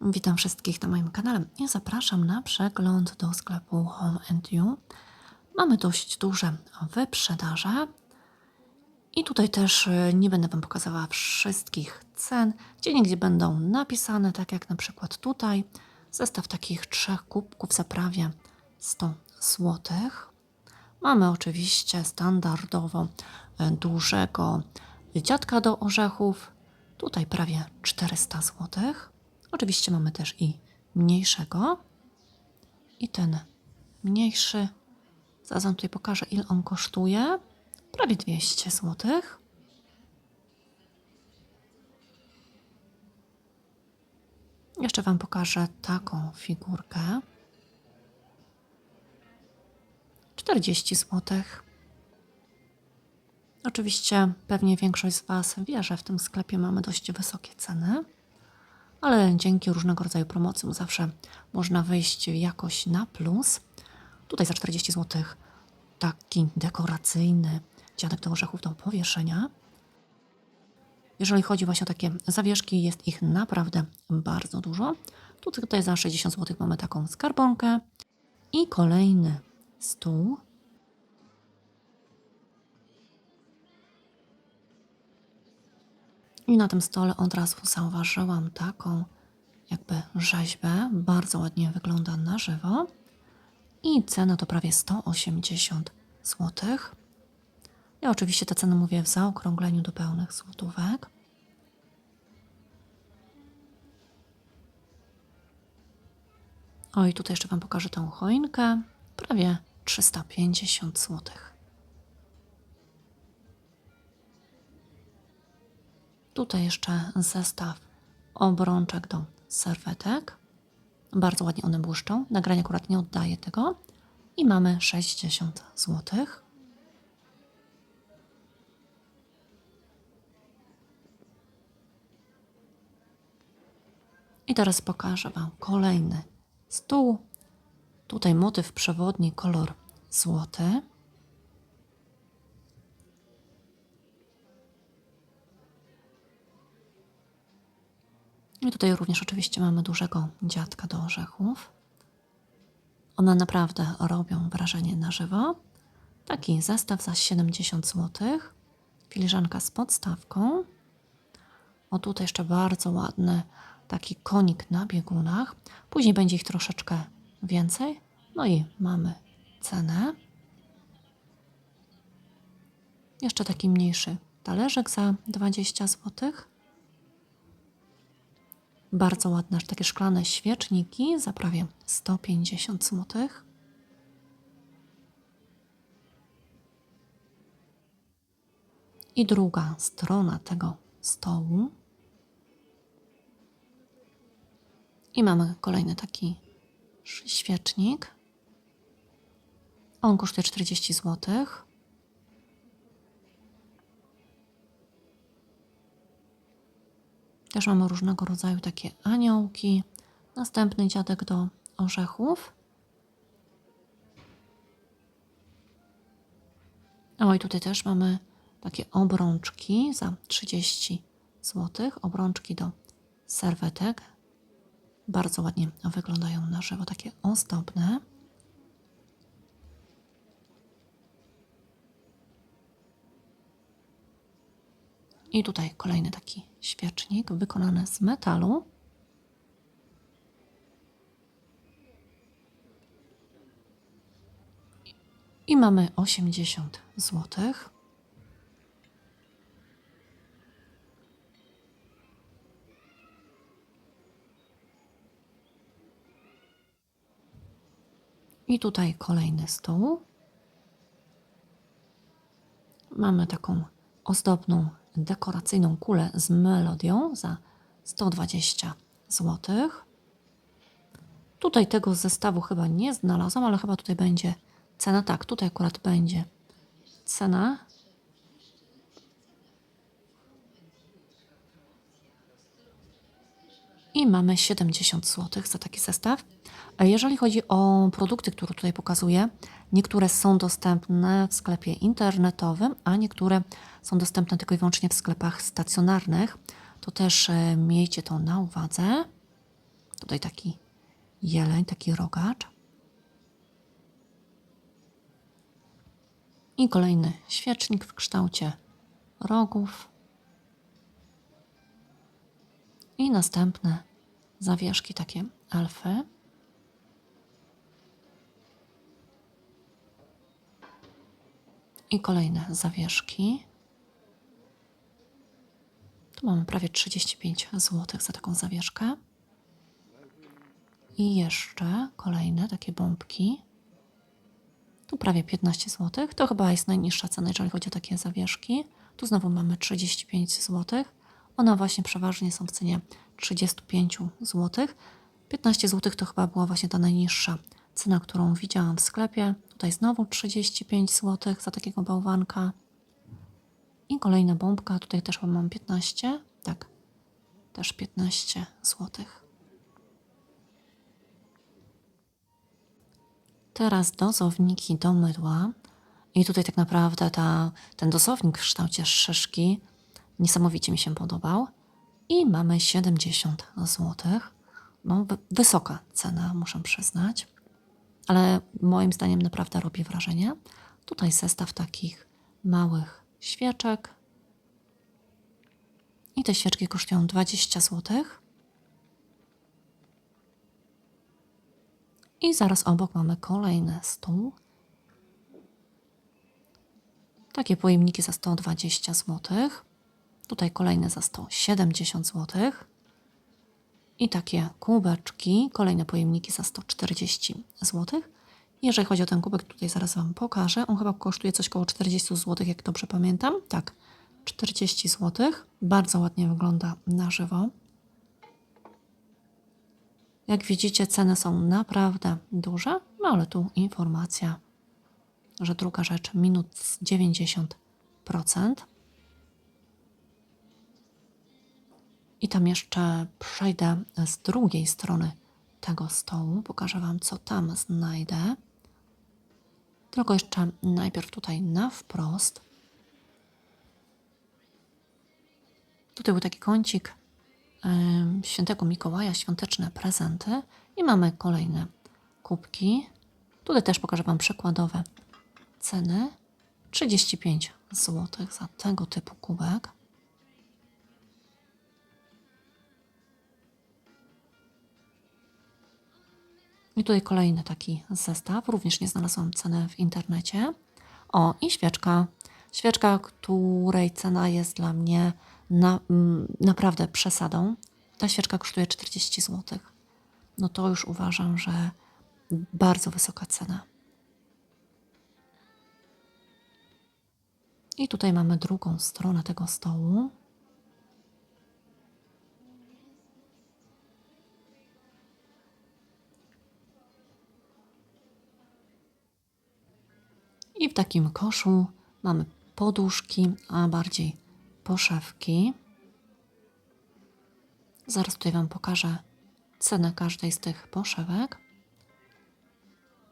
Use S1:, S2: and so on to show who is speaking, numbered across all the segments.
S1: Witam wszystkich na moim kanale i zapraszam na przegląd do sklepu Home and You. Mamy dość duże wyprzedaże i tutaj też y, nie będę Wam pokazywała wszystkich cen. Gdzie niegdzie będą napisane, tak jak na przykład tutaj. Zestaw takich trzech kubków za prawie 100 zł. Mamy oczywiście standardowo y, dużego dziadka do orzechów. Tutaj prawie 400 zł. Oczywiście mamy też i mniejszego. I ten mniejszy, zaraz wam tutaj pokażę ile on kosztuje. Prawie 200 zł. Jeszcze wam pokażę taką figurkę. 40 zł. Oczywiście pewnie większość z Was wie, że w tym sklepie mamy dość wysokie ceny, ale dzięki różnego rodzaju promocjom zawsze można wyjść jakoś na plus. Tutaj za 40 zł taki dekoracyjny dziadek do orzechów do powieszenia. Jeżeli chodzi właśnie o takie zawieszki, jest ich naprawdę bardzo dużo. Tutaj za 60 zł mamy taką skarbonkę i kolejny stół I na tym stole od razu zauważyłam taką jakby rzeźbę. Bardzo ładnie wygląda na żywo. I cena to prawie 180 zł. Ja oczywiście te ceny mówię w zaokrągleniu do pełnych złotówek. O i tutaj jeszcze Wam pokażę tą choinkę. Prawie 350 złotych. Tutaj jeszcze zestaw obrączek do serwetek. Bardzo ładnie one błyszczą. Nagranie akurat nie oddaje tego. I mamy 60 zł. I teraz pokażę Wam kolejny stół. Tutaj motyw przewodni, kolor złoty. I tutaj również oczywiście mamy dużego dziadka do orzechów. One naprawdę robią wrażenie na żywo. Taki zestaw za 70 zł. Filiżanka z podstawką. O tutaj jeszcze bardzo ładny taki konik na biegunach. Później będzie ich troszeczkę więcej. No i mamy cenę. Jeszcze taki mniejszy talerzyk za 20 złotych. Bardzo ładne, takie szklane świeczniki za prawie 150 zł. I druga strona tego stołu. I mamy kolejny taki świecznik. On kosztuje 40 złotych. Też mamy różnego rodzaju takie aniołki. Następny dziadek do orzechów. O i tutaj też mamy takie obrączki za 30 zł. Obrączki do serwetek. Bardzo ładnie wyglądają na żywo, takie ozdobne. I tutaj kolejny taki świecznik wykonany z metalu. I mamy 80 zł. I tutaj kolejny stół. Mamy taką ozdobną dekoracyjną kulę z melodią za 120 zł. Tutaj tego zestawu chyba nie znalazłam, ale chyba tutaj będzie cena. Tak, tutaj akurat będzie cena. I mamy 70 zł za taki zestaw. Jeżeli chodzi o produkty, które tutaj pokazuję, niektóre są dostępne w sklepie internetowym, a niektóre są dostępne tylko i wyłącznie w sklepach stacjonarnych. To też e, miejcie to na uwadze. Tutaj taki jeleń, taki rogacz. I kolejny świecznik w kształcie rogów. I następne zawieszki takie elfy. I kolejne zawieszki. Tu mamy prawie 35 zł za taką zawieszkę. I jeszcze kolejne takie bombki. Tu prawie 15 zł. To chyba jest najniższa cena, jeżeli chodzi o takie zawieszki. Tu znowu mamy 35 zł. One właśnie przeważnie są w cenie 35 zł. 15 zł to chyba była właśnie ta najniższa cena, którą widziałam w sklepie. Tutaj znowu 35 zł za takiego bałwanka. I kolejna bombka. Tutaj też mam 15. Tak, też 15 zł. Teraz dozowniki do mydła. I tutaj tak naprawdę ta, ten dozownik w kształcie szyszki niesamowicie mi się podobał. I mamy 70 zł. No, wy- wysoka cena, muszę przyznać. Ale moim zdaniem naprawdę robi wrażenie. Tutaj zestaw takich małych świeczek. I te świeczki kosztują 20 zł. I zaraz obok mamy kolejny stół. Takie pojemniki za 120 zł. Tutaj kolejne za 170 zł. I takie kubeczki, kolejne pojemniki za 140 zł. Jeżeli chodzi o ten kubek, tutaj zaraz Wam pokażę. On chyba kosztuje coś koło 40 zł, jak dobrze pamiętam. Tak, 40 zł. Bardzo ładnie wygląda na żywo. Jak widzicie, ceny są naprawdę duże, no ale tu informacja, że druga rzecz minus 90%. I tam jeszcze przejdę z drugiej strony tego stołu. Pokażę Wam, co tam znajdę. Tylko jeszcze najpierw tutaj na wprost. Tutaj był taki kącik em, świętego Mikołaja, świąteczne prezenty. I mamy kolejne kubki. Tutaj też pokażę Wam przykładowe ceny. 35 zł za tego typu kubek. I tutaj kolejny taki zestaw. Również nie znalazłam ceny w internecie. O, i świeczka. Świeczka, której cena jest dla mnie na, mm, naprawdę przesadą. Ta świeczka kosztuje 40 zł. No to już uważam, że bardzo wysoka cena. I tutaj mamy drugą stronę tego stołu. I w takim koszu mamy poduszki, a bardziej poszewki. Zaraz tutaj Wam pokażę cenę każdej z tych poszewek.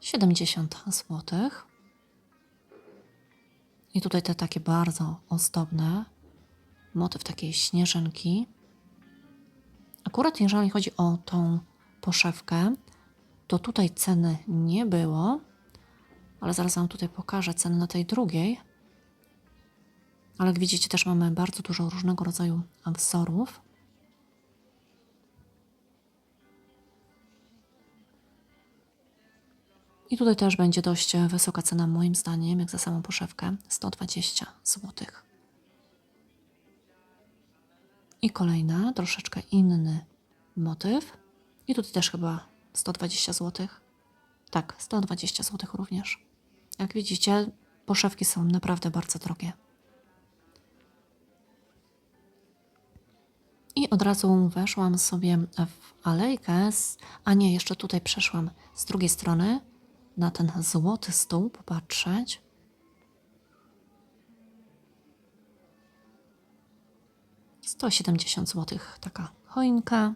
S1: 70 zł. I tutaj te takie bardzo ozdobne, motyw takiej śnieżynki. Akurat jeżeli chodzi o tą poszewkę, to tutaj ceny nie było, ale zaraz Wam tutaj pokażę ceny na tej drugiej. Ale jak widzicie, też mamy bardzo dużo różnego rodzaju wzorów. I tutaj też będzie dość wysoka cena, moim zdaniem, jak za samą poszewkę 120 zł. I kolejna, troszeczkę inny motyw. I tutaj też chyba 120 zł. Tak, 120 zł również. Jak widzicie, poszewki są naprawdę bardzo drogie. I od razu weszłam sobie w alejkę, z, a nie, jeszcze tutaj przeszłam z drugiej strony na ten złoty stół popatrzeć. Sto siedemdziesiąt złotych taka choinka.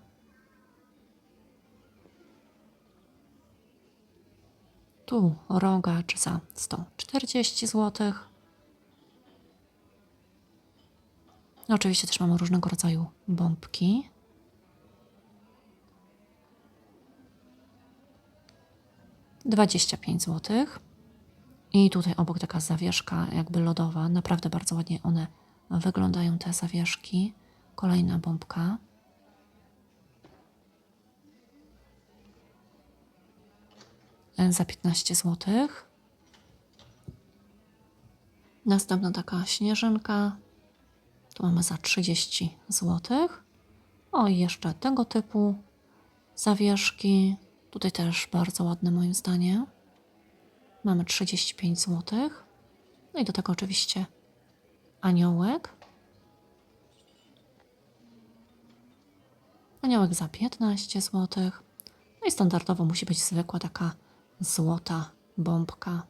S1: tu rogacz za 140 zł. No, oczywiście też mamy różnego rodzaju bombki. Dwadzieścia pięć złotych. I tutaj obok taka zawieszka jakby lodowa. Naprawdę bardzo ładnie one wyglądają, te zawieszki. Kolejna bombka. Za 15 zł. Następna taka śnieżynka. Tu mamy za 30 zł. O, i jeszcze tego typu zawieszki. Tutaj też bardzo ładne moim zdaniem. Mamy 35 zł. No i do tego oczywiście aniołek. Aniołek za 15 zł. No i standardowo musi być zwykła taka złota bombka.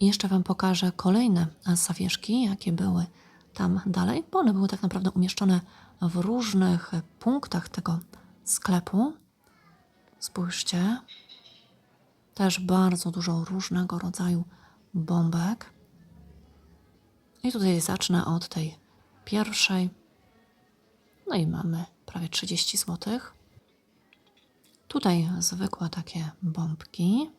S1: Jeszcze Wam pokażę kolejne zawieszki, jakie były tam dalej, bo one były tak naprawdę umieszczone w różnych punktach tego sklepu. Spójrzcie. Też bardzo dużo różnego rodzaju bombek. I tutaj zacznę od tej pierwszej. No i mamy prawie 30 zł. Tutaj zwykłe takie bombki.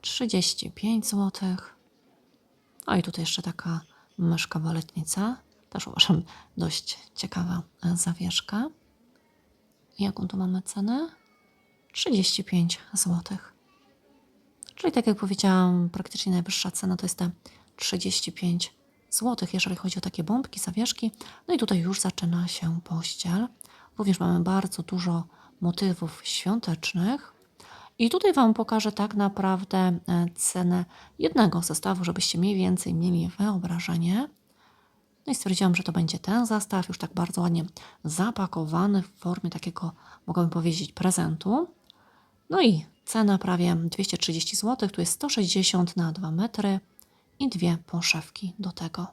S1: Trzydzieści pięć złotych. O i tutaj jeszcze taka myszka baletnica. Też uważam dość ciekawa zawieszka. Jaką tu mamy cenę? 35 złotych. Czyli tak jak powiedziałam, praktycznie najwyższa cena to jest te 35 zł, jeżeli chodzi o takie bombki, zawieszki. No i tutaj już zaczyna się pościel. Również mamy bardzo dużo motywów świątecznych. I tutaj Wam pokażę tak naprawdę e, cenę jednego zestawu, żebyście mniej więcej mieli wyobrażenie. No i stwierdziłam, że to będzie ten zestaw, już tak bardzo ładnie zapakowany w formie takiego, mogłabym powiedzieć, prezentu. No i cena prawie 230 zł, tu jest 160 na 2 metry i dwie poszewki do tego.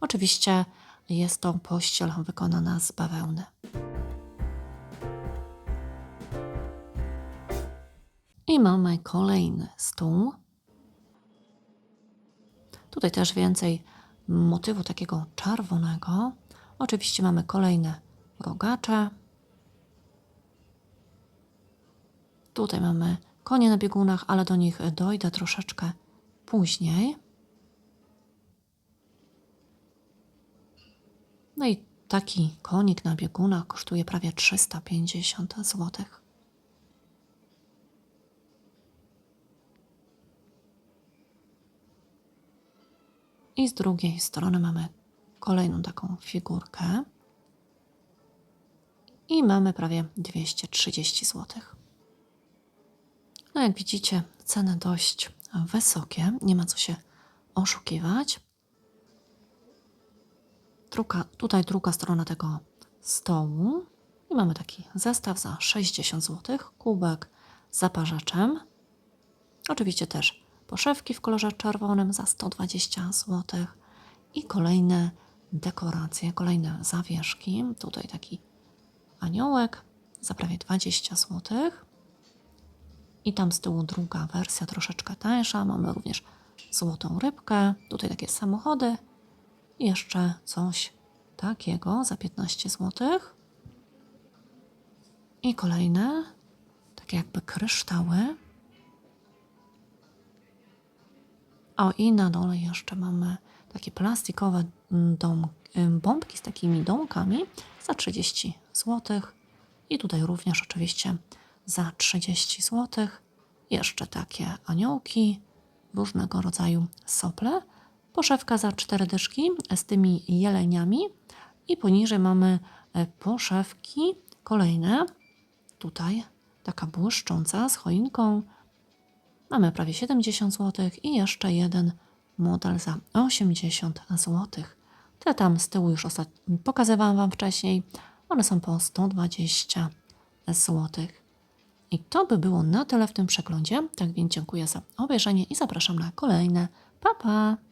S1: Oczywiście jest to pościel wykonana z bawełny. I mamy kolejny stół. Tutaj też więcej motywu takiego czerwonego. Oczywiście mamy kolejne rogacze. Tutaj mamy konie na biegunach, ale do nich dojdę troszeczkę później. No i taki konik na biegunach kosztuje prawie 350 zł. I z drugiej strony mamy kolejną taką figurkę. I mamy prawie 230 zł. No jak widzicie, ceny dość wysokie, nie ma co się oszukiwać. Druga, tutaj druga strona tego stołu. I mamy taki zestaw za 60 zł, kubek z zaparzaczem. Oczywiście też poszewki w kolorze czerwonym za 120 zł i kolejne dekoracje, kolejne zawieszki. Tutaj taki aniołek za prawie 20 zł. I tam z tyłu druga wersja, troszeczkę tańsza. Mamy również złotą rybkę. Tutaj takie samochody. Jeszcze coś takiego za 15 zł. I kolejne, takie jakby kryształy. O, i na dole jeszcze mamy takie plastikowe dom, bombki z takimi domkami za 30 zł. I tutaj również oczywiście za 30 zł. Jeszcze takie aniołki, różnego rodzaju sople. Poszewka za 4 dyszki z tymi jeleniami. I poniżej mamy e, poszewki kolejne. Tutaj taka błyszcząca z choinką. Mamy prawie 70 zł i jeszcze jeden model za 80 zł. Te tam z tyłu już pokazywałam Wam wcześniej. One są po 120 zł. I to by było na tyle w tym przeglądzie. Tak więc dziękuję za obejrzenie i zapraszam na kolejne. Pa, pa!